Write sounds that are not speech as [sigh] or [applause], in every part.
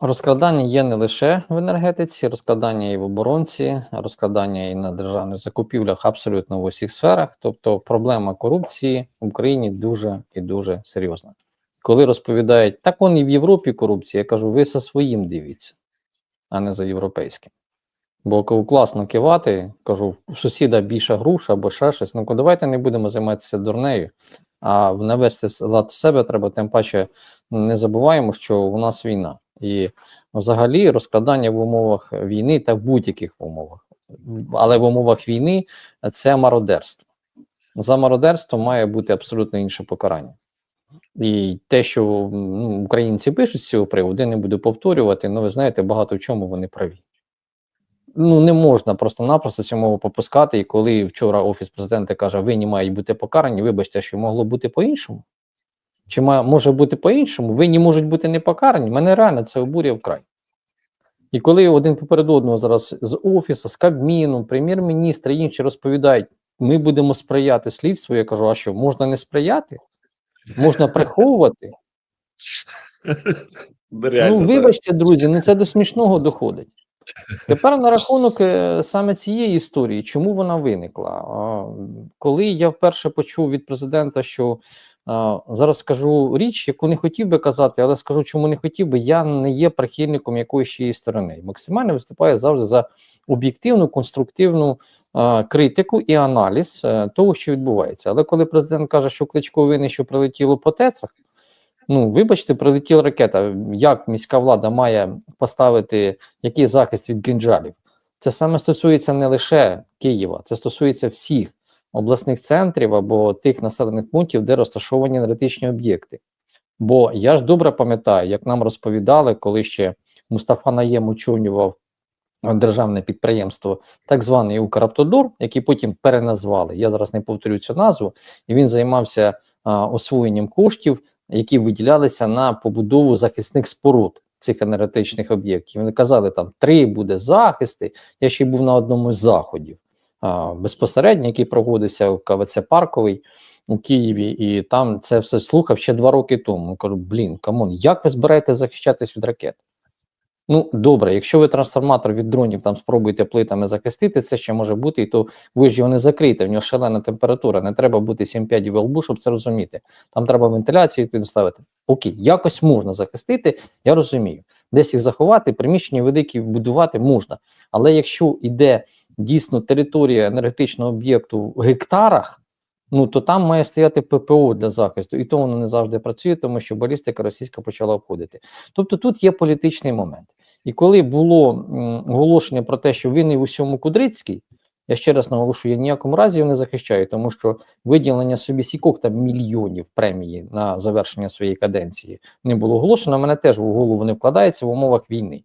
Розкрадання є не лише в енергетиці, розкрадання і в оборонці, розкрадання і на державних закупівлях абсолютно в усіх сферах. Тобто проблема корупції в Україні дуже і дуже серйозна. Коли розповідають, так он і в Європі корупція, я кажу, ви за своїм дивіться, а не за європейським. Бо коли класно кивати, кажу, в сусіда більша груша або ще щось. Ну давайте не будемо займатися дурнею, а навести лад в себе треба, тим паче не забуваємо, що у нас війна. І взагалі розкрадання в умовах війни та в будь-яких умовах, але в умовах війни це мародерство. За мародерство має бути абсолютно інше покарання. І те, що ну, українці пишуть з цього приводу, я не буду повторювати, ну ви знаєте, багато в чому вони праві. Ну, не можна просто-напросто цю мову попускати. І коли вчора офіс президента каже, винні мають бути покарані, вибачте, що могло бути по-іншому. Чи може бути по-іншому? Винні можуть бути не покарані. Мене реально це обурює вкрай. І коли один поперед одного зараз з офісу, з Кабміну, прем'єр-міністр і інші розповідають, ми будемо сприяти слідству, я кажу, а що, можна не сприяти? Можна приховувати? [laughs] Реально, ну, вибачте, друзі, ну це до смішного доходить. Тепер на рахунок е, саме цієї історії, чому вона виникла? Коли я вперше почув від президента, що зараз скажу річ, яку не хотів би казати, але скажу, чому не хотів би, я не є прихильником якоїсь чиєї сторони. Максимально виступаю завжди за об'єктивну, конструктивну критику і аналіз е, того, що відбувається. Але коли президент каже, що Кличко винний, що прилетіло по тецах. Ну, вибачте, прилетіла ракета. Як міська влада має поставити який захист від гінджалів? Це саме стосується не лише Києва, це стосується всіх обласних центрів або тих населених пунктів, де розташовані енергетичні об'єкти. Бо я ж добре пам'ятаю, як нам розповідали, коли ще Мустафа Наєм очолював державне підприємство, так званий Укравтодор, який потім переназвали. Я зараз не повторю цю назву, і він займався а, освоєнням коштів які виділялися на побудову захисних споруд цих енергетичних об'єктів. Вони казали, там три буде захисти. Я ще був на одному з заходів безпосередньо, який проводився у КВЦ Парковий у Києві, і там це все слухав ще два роки тому. Кажу, блін, камон, як ви збираєте захищатись від ракет? Ну, добре, якщо ви трансформатор від дронів там спробуєте плитами захистити, це ще може бути, і то ви ж його не закрите, в нього шалена температура, не треба бути 7-5 в лбу, щоб це розуміти. Там треба вентиляцію відповідно ставити. Окей, якось можна захистити, я розумію. Десь їх заховати, приміщення великі будувати можна. Але якщо йде дійсно територія енергетичного об'єкту в гектарах, ну то там має стояти ППО для захисту, і то воно не завжди працює, тому що балістика російська почала обходити. Тобто тут є політичний момент. І коли було оголошення про те, що він і в усьому Кудрицький, я ще раз наголошую, я ніякому разі його не захищаю, тому що виділення собі сікок там мільйонів премії на завершення своєї каденції не було оголошено. Мене теж в голову не вкладається в умовах війни.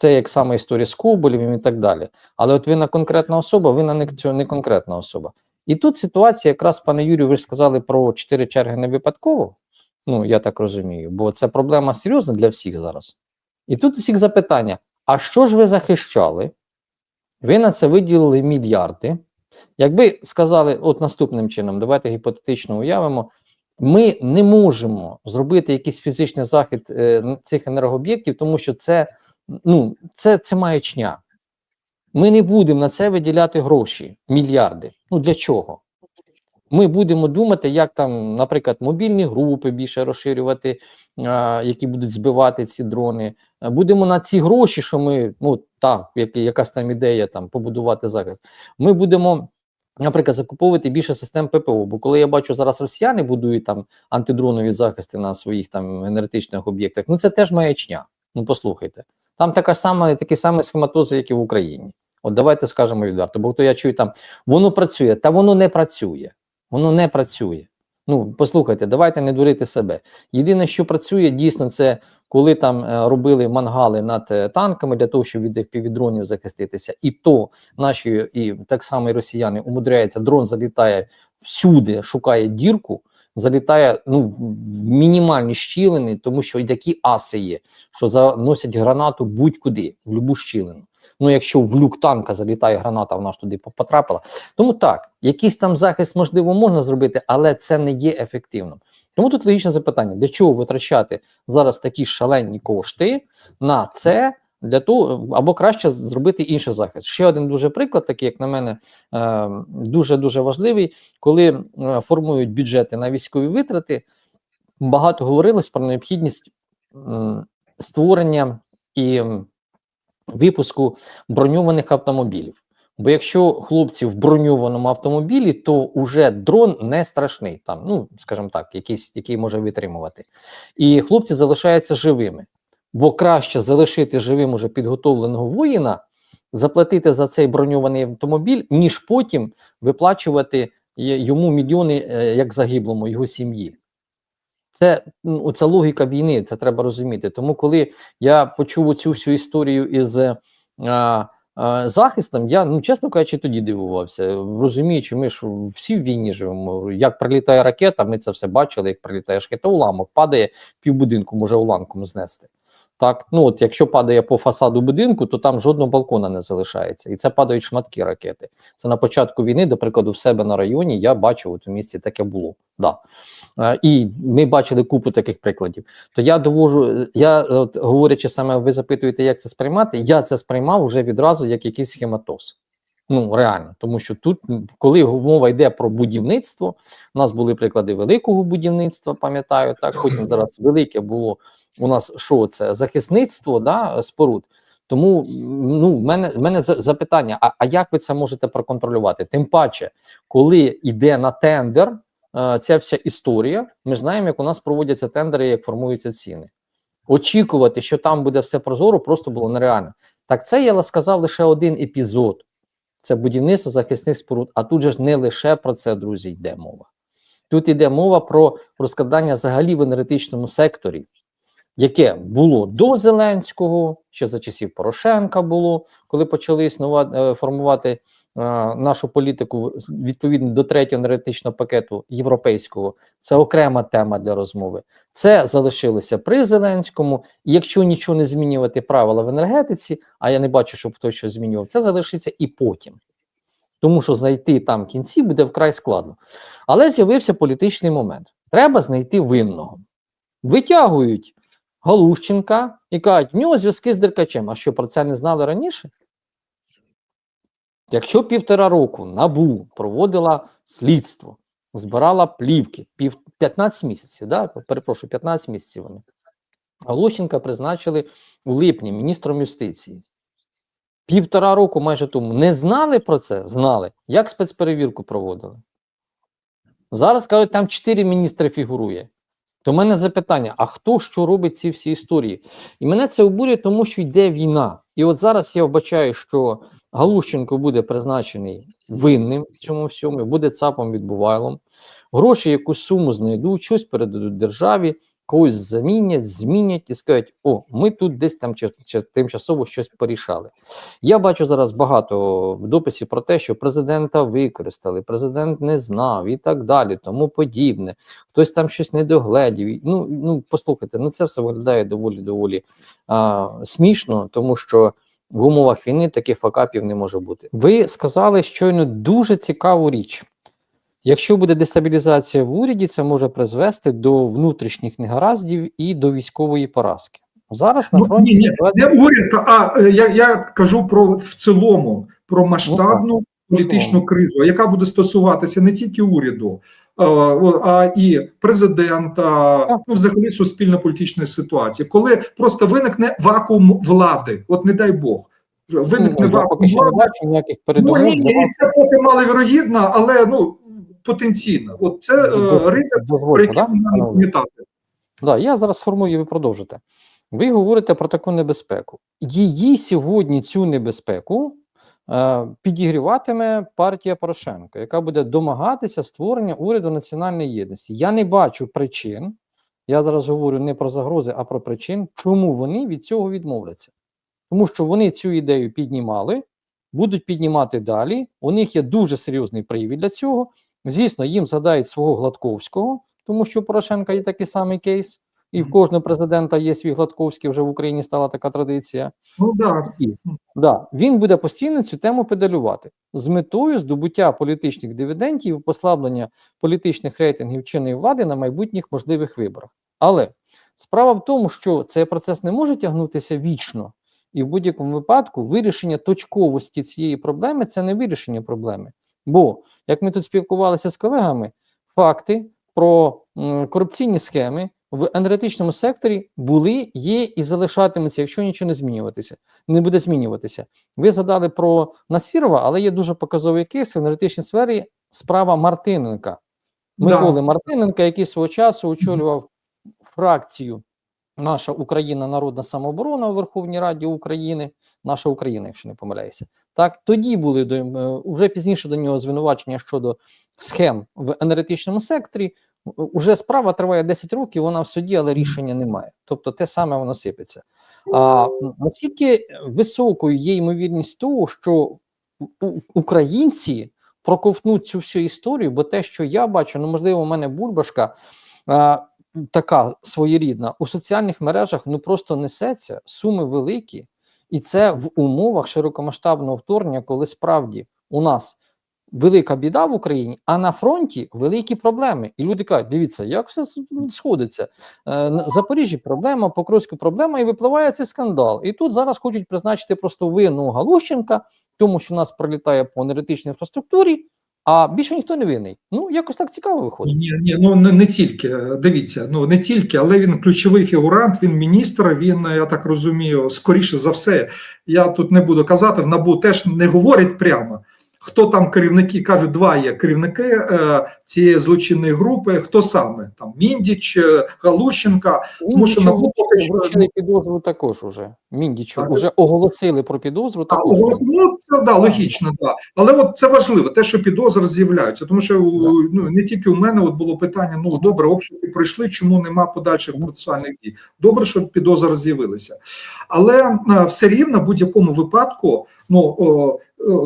Це як саме історія з Коболєвим і так далі. Але от вина конкретна особа, вина не, не конкретна особа. І тут ситуація, якраз, пане Юрію, ви ж сказали про чотири черги не випадково. Ну, я так розумію, бо це проблема серйозна для всіх зараз. І тут всіх запитання: а що ж ви захищали? Ви на це виділили мільярди. Якби сказали, от наступним чином, давайте гіпотетично уявимо, ми не можемо зробити якийсь фізичний захід е, цих енергооб'єктів, тому що це ну, це, це маячня. Ми не будемо на це виділяти гроші, мільярди. Ну для чого? Ми будемо думати, як там, наприклад, мобільні групи більше розширювати, а, які будуть збивати ці дрони. Будемо на ці гроші, що ми ну так, як, якась там ідея там побудувати захист. Ми будемо. Наприклад, закуповувати більше систем ППО. Бо коли я бачу зараз росіяни будують там антидронові захисти на своїх там енергетичних об'єктах, ну це теж маячня. Ну послухайте, там така сама такі самі схематози, як і в Україні. От давайте скажемо відверто, бо то я чую там, воно працює, та воно не працює. Воно не працює. Ну, послухайте, давайте не дурити себе. Єдине, що працює, дійсно, це коли там е, робили мангали над е, танками для того, щоб від півдронів захиститися, і то наші і так само і росіяни умудряються, дрон залітає всюди, шукає дірку. Залітає ну в мінімальні щілини, тому що і такі аси є, що заносять гранату будь-куди, в любу щілину. Ну, якщо в люк танка залітає граната, вона ж туди потрапила. Тому так, якийсь там захист можливо можна зробити, але це не є ефективним. Тому тут логічне запитання: для чого витрачати зараз такі шалені кошти на це? Для того або краще зробити інший захист. Ще один дуже приклад, такий, як на мене, дуже дуже важливий, коли е, формують бюджети на військові витрати. Багато говорилось про необхідність створення і випуску броньованих автомобілів. Бо якщо хлопці в броньованому автомобілі, то вже дрон не страшний, там, ну скажімо так, якийсь, який може витримувати, і хлопці залишаються живими. Бо краще залишити живим уже підготовленого воїна, заплатити за цей броньований автомобіль, ніж потім виплачувати йому мільйони е, як загиблому його сім'ї. Це ну, логіка війни, це треба розуміти. Тому, коли я почув цю всю історію із а, а, захистом, я ну чесно кажучи, тоді дивувався. Розуміючи, ми ж всі в війні живемо. Як прилітає ракета, ми це все бачили. Як прилітає ракета, уламок падає півбудинку, може уламком знести. Так, ну от якщо падає по фасаду будинку, то там жодного балкона не залишається, і це падають шматки ракети. Це на початку війни, до прикладу, в себе на районі я бачив у місці таке було. Да. Е, і ми бачили купу таких прикладів. То я довожу, я от говорячи саме, ви запитуєте, як це сприймати. Я це сприймав вже відразу як якийсь схематоз. Ну реально, тому що тут, коли мова йде про будівництво, у нас були приклади великого будівництва, пам'ятаю так. Потім зараз велике було у нас що це захисництво да, споруд. Тому ну, в мене в мене запитання: а а як ви це можете проконтролювати? Тим паче, коли йде на тендер е, ця вся історія, ми знаємо, як у нас проводяться тендери, як формуються ціни. Очікувати, що там буде все прозоро, просто було нереально. Так це я сказав лише один епізод: це будівництво захисних споруд. А тут же ж не лише про це, друзі, йде мова. Тут йде мова про розкладання взагалі в енергетичному секторі яке було до Зеленського, ще за часів Порошенка було, коли почали існувати е, формувати е, нашу політику відповідно до третього енергетичного пакету європейського. Це окрема тема для розмови. Це залишилося при Зеленському. І якщо нічого не змінювати правила в енергетиці, а я не бачу, щоб хтось щось змінював, це залишиться і потім. Тому що знайти там кінці буде вкрай складно. Але з'явився політичний момент. Треба знайти винного. Витягують Галущенка і кажуть, в нього зв'язки з Деркачем. А що про це не знали раніше? Якщо півтора року набу проводила слідство, збирала плівки, пів, 15 місяців, да? перепрошую, 15 місяців вони. Галущенка призначили у липні міністром юстиції. Півтора року майже тому не знали про це? Знали. Як спецперевірку проводили? Зараз кажуть, там чотири міністри фігурує. То в мене запитання: а хто що робить ці всі історії? І мене це обурює, тому що йде війна. І от зараз я вбачаю, що Галущенко буде призначений винним в цьому всьому, буде ЦАПом відбувайлом. Гроші якусь суму знайдуть, щось передадуть державі когось замінять, змінять і скажуть, о, ми тут десь там тимчасово щось порішали. Я бачу зараз багато дописів про те, що президента використали, президент не знав і так далі, тому подібне. Хтось там щось не догледів. Ну, ну послухайте, ну це все виглядає доволі доволі а, смішно, тому що. В умовах війни таких факапів не може бути. Ви сказали щойно дуже цікаву річ. Якщо буде дестабілізація в уряді, це може призвести до внутрішніх негараздів і до військової поразки. Зараз на фронті ну, ні, ні, не уряд, а е, я я кажу про в цілому про масштабну ну, політичну кризу, яка буде стосуватися не тільки уряду, а, а і президента, ну взагалі суспільно-політичної ситуації, коли просто виникне вакуум влади, от не дай Бог. Виникне ну, вакуум поки що не бачу ніяких передумов. Ну, ні, ні, це поки маловірогідно, але ну потенційно. От це е, ризик, про який треба пам'ятати. Да, я зараз сформую, і ви продовжите. Ви говорите про таку небезпеку. Її сьогодні цю небезпеку е, підігріватиме партія Порошенка, яка буде домагатися створення уряду національної єдності. Я не бачу причин. Я зараз говорю не про загрози, а про причин, чому вони від цього відмовляться. Тому що вони цю ідею піднімали, будуть піднімати далі. У них є дуже серйозний привід для цього. Звісно, їм задають свого Гладковського, тому що у Порошенка є такий самий кейс, і в кожного президента є свій Гладковський, вже в Україні стала така традиція. Ну да. Да, він буде постійно цю тему педалювати з метою здобуття політичних дивідендів і послаблення політичних рейтингів чинної влади на майбутніх можливих виборах. Але справа в тому, що цей процес не може тягнутися вічно, і в будь-якому випадку вирішення точковості цієї проблеми це не вирішення проблеми. Бо, як ми тут спілкувалися з колегами, факти про корупційні схеми в енергетичному секторі були, є і залишатимуться, якщо нічого не змінюватися, не буде змінюватися. Ви згадали про Насірова, але є дуже показовий кейс в енергетичній сфері справа Мартиненка. Миколи Да. Мартиненка, який свого часу очолював фракцію Наша Україна Народна самооборона у Верховній Раді України, наша Україна, якщо не помиляюся. Так тоді були до е, вже пізніше до нього звинувачення щодо схем в енергетичному секторі. Уже справа триває 10 років, вона в суді, але рішення немає. Тобто те саме воно сипеться. А наскільки високою є ймовірність того, що українці проковтнуть цю всю історію, бо те, що я бачу, ну можливо, у мене бульбашка а, така своєрідна, у соціальних мережах ну просто несеться суми великі, і це в умовах широкомасштабного вторгнення, коли справді у нас велика біда в Україні, а на фронті великі проблеми. І люди кажуть: дивіться, як все сходиться. Е, на Запоріжжі проблема, Покровську проблема, і випливає цей скандал. І тут зараз хочуть призначити просто вину Галущенка, тому що в нас пролітає по енергетичній інфраструктурі, а більше ніхто не винний. Ну, якось так цікаво виходить. Ні, ні, ну не, не тільки дивіться, ну не тільки, але він ключовий фігурант, він міністр. Він, я так розумію, скоріше за все. Я тут не буду казати, в набу теж не говорять прямо. Хто там керівники кажуть, два є керівники е, цієї злочинної групи. Хто саме там Міндіч, е, Галущенка. Тому що що- вручили підозру також уже. Міндічу Так. вже оголосили про підозру. А, Також. ось, ну, це да, логічно, да. Але от це важливо, те, що підозри з'являються. Тому що ну, не тільки у мене от було питання: ну добре, обшуки пройшли, чому нема подальших процесуальних дій? Добре, що підозри з'явилися. Але е, все рівно в будь-якому випадку ну, о,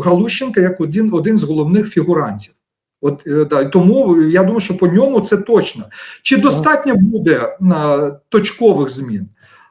Галущенка як один, один з головних фігурантів. От е, да, тому я думаю, що по ньому це точно. Чи достатньо буде е, точкових змін?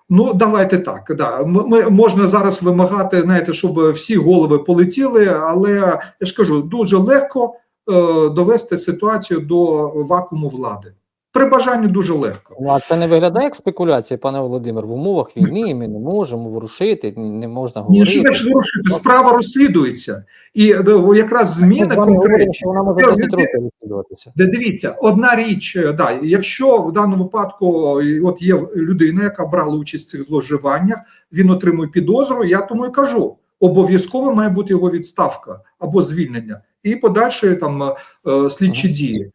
Ну, давайте так. Да. Ми, ми можна зараз вимагати, знаєте, щоб всі голови полетіли, але я ж кажу, дуже легко е, довести ситуацію до вакууму влади. При бажанні дуже легко. Ну, а це не виглядає як спекуляція, пане Володимир. В умовах війни ми не можемо ворушити, не можна говорити. Ні, що значить вирушити? Справа розслідується, і е, якраз Ми зміни конкретні. що вона може Я- 10 років розслідуватися. Дивіться, одна річ, е, да, якщо в даному випадку е, от є людина, яка брала участь в цих зловживаннях, він отримує підозру. Я тому і кажу: обов'язково має бути його відставка або звільнення, і подальші там е, е, слідчі Ага. дії.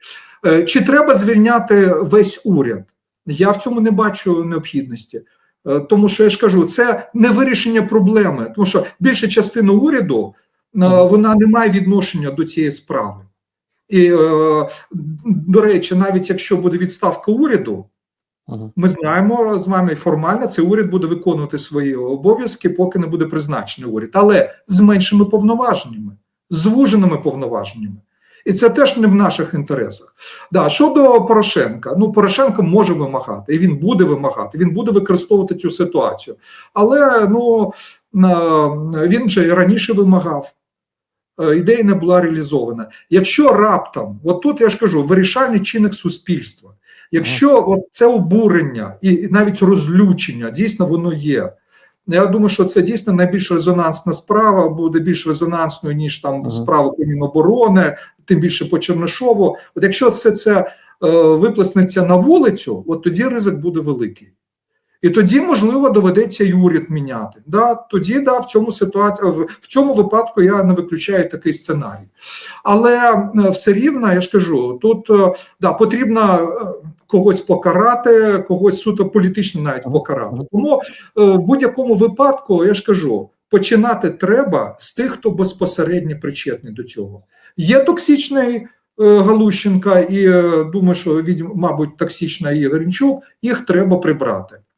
Е, Чи треба звільняти весь уряд? Я в цьому не бачу необхідності. Е, Тому що я ж кажу, це не вирішення проблеми, тому що більша частина уряду е, вона не має відношення до цієї справи. І, до речі, навіть якщо буде відставка уряду, ми знаємо з вами формально, цей уряд буде виконувати свої обов'язки, поки не буде призначений уряд, але з меншими повноваженнями, звуженими повноваженнями. І це теж не в наших інтересах. Да, щодо Порошенка, ну Порошенко може вимагати, і він буде вимагати, він буде використовувати цю ситуацію. Але ну він же і раніше вимагав. Е, Ідея не була реалізована. Якщо раптом, от тут я ж кажу, вирішальний чинник суспільства, якщо от це обурення і навіть розлючення дійсно воно є. Я думаю, що це дійсно найбільш резонансна справа, буде більш резонансною, ніж там Ага. справа по Міноборони, тим більше по Чернишову. От якщо все це е, виплеснеться на вулицю, от тоді ризик буде великий. І тоді, можливо, доведеться і уряд міняти. Да, тоді, да, в цьому ситуації, в, в цьому випадку я не виключаю такий сценарій. Але е, все рівно, я ж кажу, тут е, да, потрібно е, когось покарати, когось суто політично навіть покарати. Тому е, в будь-якому випадку, я ж кажу, починати треба з тих, хто безпосередньо причетний до цього. Є токсичний е, Галущенка, і е, думаю, що від, мабуть, токсична і Гринчук, їх треба прибрати.